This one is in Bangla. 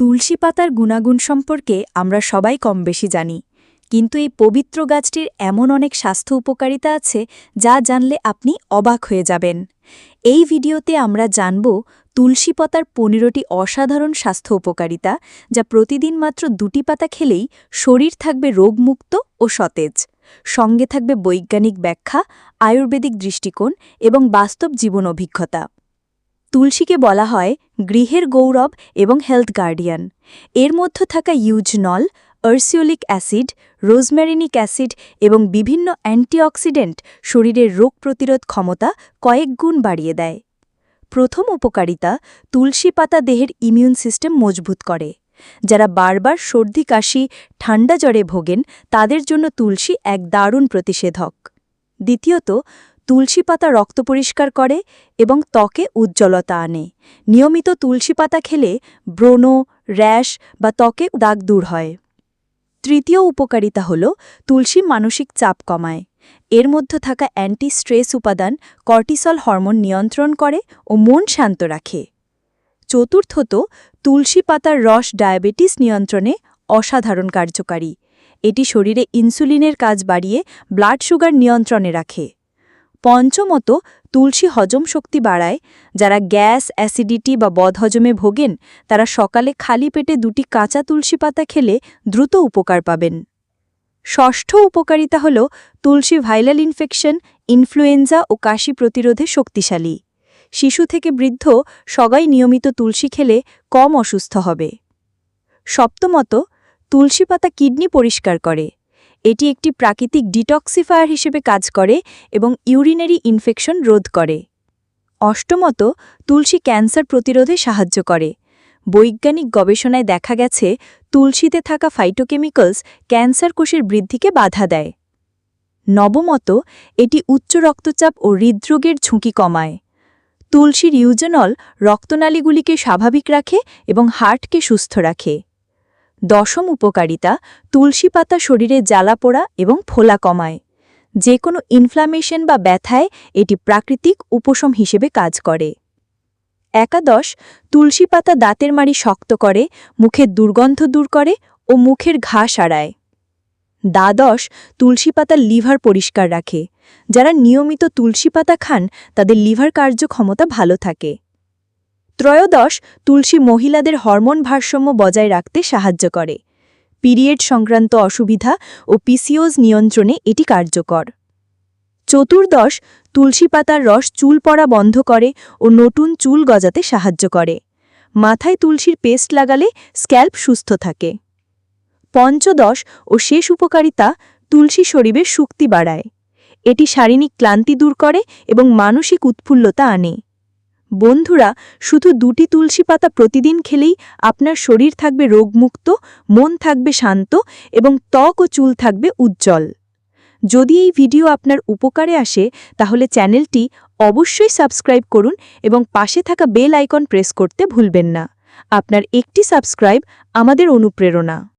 তুলসী পাতার গুণাগুণ সম্পর্কে আমরা সবাই কম বেশি জানি। কিন্তু এই পবিত্র গাছটির এমন অনেক স্বাস্থ্য উপকারিতা আছে যা জানলে আপনি অবাক হয়ে যাবেন। এই ভিডিওতে আমরা জানব তুলসী পাতার পনেরোটি অসাধারণ স্বাস্থ্য উপকারিতা যা প্রতিদিন মাত্র দুটি পাতা খেলেই শরীর থাকবে রোগমুক্ত ও সতেজ। সঙ্গে থাকবে বৈজ্ঞানিক ব্যাখ্যা, আয়ুর্বেদিক দৃষ্টিকোণ এবং বাস্তব জীবন অভিজ্ঞতা। তুলসীকে বলা হয় গৃহের গৌরব এবং হেলথ গার্ডিয়ান এর মধ্যে থাকা ইউজনল আর্সিওলিক অ্যাসিড রোজমেরিনিক অ্যাসিড এবং বিভিন্ন অ্যান্টিঅক্সিডেন্ট শরীরের রোগ প্রতিরোধ ক্ষমতা কয়েক গুণ বাড়িয়ে দেয়। প্রথম উপকারিতা, তুলসী পাতা দেহের ইমিউন সিস্টেম মজবুত করে। যারা বারবার সর্দি, কাশি, ঠান্ডা জ্বরে ভোগেন, তাদের জন্য তুলসী এক দারুণ প্রতিষেধক। দ্বিতীয়ত তুলসী পাতা রক্ত পরিষ্কার করে এবং ত্বকে উজ্জ্বলতা আনে। নিয়মিত তুলসী পাতা খেলে ব্রণ, র্যাশ বা ত্বকে দাগ দূর হয়। তৃতীয় উপকারিতা হল তুলসী মানসিক চাপ কমায়। এর মধ্যে থাকা অ্যান্টি স্ট্রেস উপাদান কর্টিসল হরমোন নিয়ন্ত্রণ করে ও মন শান্ত রাখে। চতুর্থত, তুলসী পাতার রস ডায়াবেটিস নিয়ন্ত্রণে অসাধারণ কার্যকারী। এটি শরীরে ইনসুলিনের কাজ বাড়িয়ে ব্লাড সুগার নিয়ন্ত্রণে রাখে। পঞ্চমত তুলসী হজম শক্তি বাড়ায়। যারা গ্যাস, অ্যাসিডিটি বা বদহজমে ভোগেন, তারা সকালে খালি পেটে দুটি কাঁচা তুলসী পাতা খেলে দ্রুত উপকার পাবেন। ষষ্ঠ উপকারিতা হল তুলসী ভাইরাল ইনফেকশন, ইনফ্লুয়েঞ্জা ও কাশি প্রতিরোধে শক্তিশালী। শিশু থেকে বৃদ্ধ সবাই নিয়মিত তুলসী খেলে কম অসুস্থ হবে। সপ্তমত তুলসী পাতা কিডনি পরিষ্কার করে। এটি একটি প্রাকৃতিক ডিটক্সিফায়ার হিসেবে কাজ করে এবং ইউরিনারি ইনফেকশন রোধ করে। অষ্টমত, তুলসী ক্যান্সার প্রতিরোধে সাহায্য করে। বৈজ্ঞানিক গবেষণায় দেখা গেছে, তুলসীতে থাকা ফাইটোকেমিক্যালস ক্যান্সার কোষের বৃদ্ধিকে বাধা দেয়। নবমত, এটি উচ্চ রক্তচাপ ও হৃদরোগের ঝুঁকি কমায়। তুলসীর ইউজেনল রক্তনালীগুলিকে স্বাভাবিক রাখে এবং হার্টকে সুস্থ রাখে। দশম উপকারিতা, তুলসী পাতা শরীরে জ্বালা পোড়া এবং ফোলা কমায়। যে কোনো ইনফ্লামেশন বা ব্যথায় এটি প্রাকৃতিক উপশম হিসেবে কাজ করে। একাদশ, তুলসী পাতা দাঁতের মাড়ি শক্ত করে, মুখের দুর্গন্ধ দূর করে ও মুখের ঘা সারায়। দ্বাদশ, তুলসী পাতা লিভার পরিষ্কার রাখে। যারা নিয়মিত তুলসী পাতা খান, তাদের লিভার কার্যক্ষমতা ভালো থাকে। ত্রয়োদশ তুলসী মহিলাদের হরমোন ভারসাম্য বজায় রাখতে সাহায্য করে। পিরিয়ড সংক্রান্ত অসুবিধা ও পিসিওজ নিয়ন্ত্রণে এটি কার্যকর। চতুর্দশ তুলসী পাতার রস চুল পড়া বন্ধ করে ও নতুন চুল গজাতে সাহায্য করে। মাথায় তুলসীর পেস্ট লাগালে স্ক্যাল্প সুস্থ থাকে। পঞ্চদশ ও শেষ উপকারিতা তুলসী শরীরের শক্তি বাড়ায়। এটি শারীরিক ক্লান্তি দূর করে এবং মানসিক উৎফুল্লতা আনে। বন্ধুরা, শুধু দুটি তুলসী পাতা প্রতিদিন খেলেই আপনার শরীর থাকবে রোগমুক্ত, মন থাকবে শান্ত এবং ত্বক ও চুল থাকবে উজ্জ্বল। যদি এই ভিডিও আপনার উপকারে আসে, তাহলে চ্যানেলটি অবশ্যই সাবস্ক্রাইব করুন এবং পাশে থাকা বেল আইকন প্রেস করতে ভুলবেন না। আপনার একটি সাবস্ক্রাইব আমাদের অনুপ্রেরণা।